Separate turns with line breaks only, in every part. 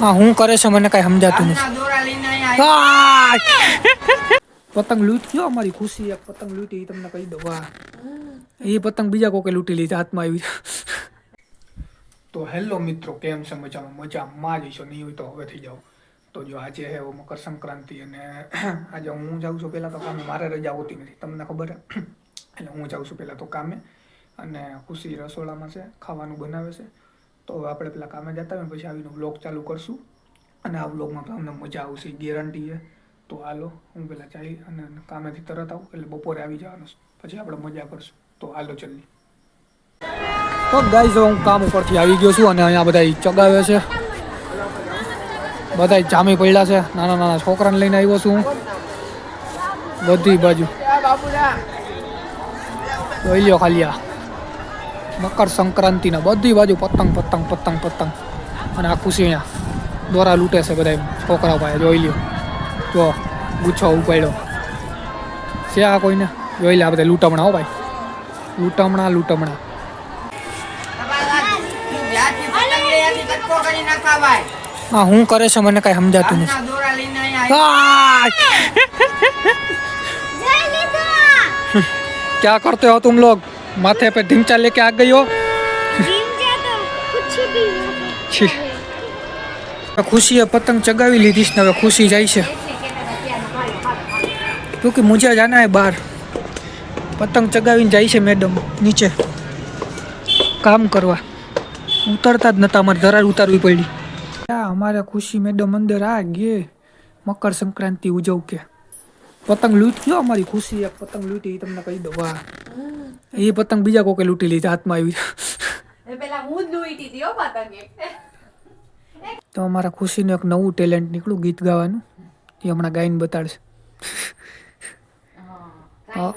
હા હું કરે છે મને કઈ સમજાતું નથી.
ગામના દોરા લઈને અહીંયા
આ! પતંગ લૂંટ ગયો અમારી ખુશી એક પતંગ લૂંટી ઈ તમને કહી દઉં વાહ એ પતંગ બીજા કોકે લૂંટી લીધી હાથમાં આવી તો હેલો મિત્રો કેમ છે મજામાં? મજામાં જ છો નહીં હોય તો હવે થઈ જાઓ. તો જો આજે હે વો મકર સંક્રાંતિ અને આજે હું જાઉં છું પહેલાં તો કામે મારે રજા હોતી નથી તમને ખબર હે? એટલે હું જાઉં છું પહેલાં તો કામે. અને ખુશી રસોડામાં છે ખાવાનું બનાવે છે. તો હવે આપણે પેલા કામે જતા હોય પછી આવીને વ્લોગ ચાલુ કરશું. અને આ વ્લોગમાં તમને મજા આવશે ગેરંટી છે. તો હાલો, હું પેલા ચાલી અને કામેથી તરત આવું, એટલે બપોરે આવી જવાનું પછી આપણે મજા કરશું. તો હાલો જલ્દી તો ગાઈઝ હું કામ ઉપરથી આવી ગયો છું અને અહીંયા બધા ચગાવે છે. બધા જામી પડ્યા છે. નાના નાના છોકરાને લઈને આવ્યો છું બધી બાજુ. જોઈ લ્યો ખાલી આ. મકર સંક્રાંતિના બધી બાજુ પતંગ પતંગ પતંગ પતંગ. અને આ ખુશી અહીંયા દોરા લૂંટે છે બધા છોકરા પાસે જોઈ લ્યો. જો ગુચ્છો ઉપાડ્યો. છે આ કોઈને? જોઈ લે આ બધા લૂંટમણા હો ભાઈ. લૂંટમણા લૂંટમણા. હા હું કરે છે મને કઈ સમજાતું નથી.
ક્યાં દોરા લઈને અહીંયા
આ! माथे पे ढिमचा लेके आ गई हो। खुशी है पतंग चगावी ली थी हमें खुशी जाई से क्योंकि मुझे जाना है बाहर। पतंग चगावी जाई से मैडम नीचे। काम करवा। उतरता ज ना अमार दरार उतारवी पड़ी क्या हमारे खुशी मैडम अंदर आ गए मकर संक्रांति उजव के पतंग लूट क्यों हमारी खुशी है पतंग लूटी तमने कही दो એ પતંગ બીજા કોકે લૂંટી લીધી હાથમાં આવી
પેલા હું જ લૂંટી હતી હો પતંગ.
તો અમારા ખુશીનું એક નવું ટેલેન્ટ નીકળ્યું ગીત ગાવાનું. એ હમણાં ગાઈને બતાડશે. હ-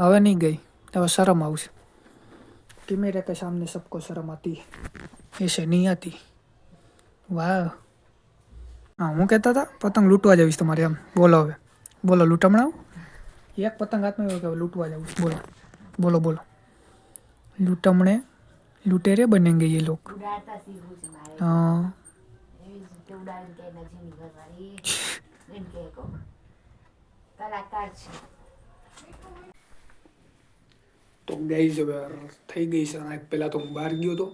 હવે નહીં ગઈ. હવે શરમ આવશે. કેમેરા કે સામને સબકો શરમ આતી. હૈ એસે નહીં આતી. વાહ. હા હું કહેતા હતા પતંગ લૂંટવા જઈશ તમારે એમ. બોલો હવે. બોલો લૂંટમણાવ એક પતંગ હાથમાં આવ્યો કે લૂંટવા જવું બોલો. બોલો બોલો લૂંટમણે લૂંટેરે બનેંગે ये लोग
ઉડાડતા શીખવું છે મારે
હા
એવી જ રીતે ઉડાડીને કે એના જેની ઘરવાળી એમ કે કહો. કલાકાર છે
તો ગઈ જ હવે થઈ ગઈ છે અને પહેલાં તો હું બહાર ગયો હતો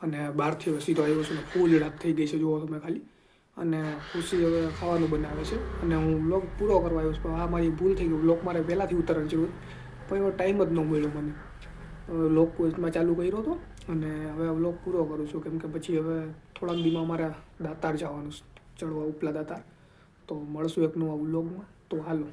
અને બહારથી હવે સીધો આવ્યો છું ને ફૂલ રાત થઈ ગઈ છે જુઓ તમે ખાલી અને ખુશી હવે ખાવાનું બનાવે છે અને હું બ્લોગ પૂરો કરવા આવ્યો છું પણ આ મારી ભૂલ થઈ ગઈ બ્લોગ મારે પહેલાંથી ઉતરવાની જરૂર પણ એવો ટાઈમ જ ન મળ્યો મને. લોકમાં ચાલુ કર્યો હતો અને હવે બ્લોગ પૂરો કરું છું. કેમ કે પછી હવે થોડાક દીમાં મારે દાતાર જવાનું ચડવા ઉપલા દાતાર. તો મળશું એક નવા બ્લોગમાં તો હાલો.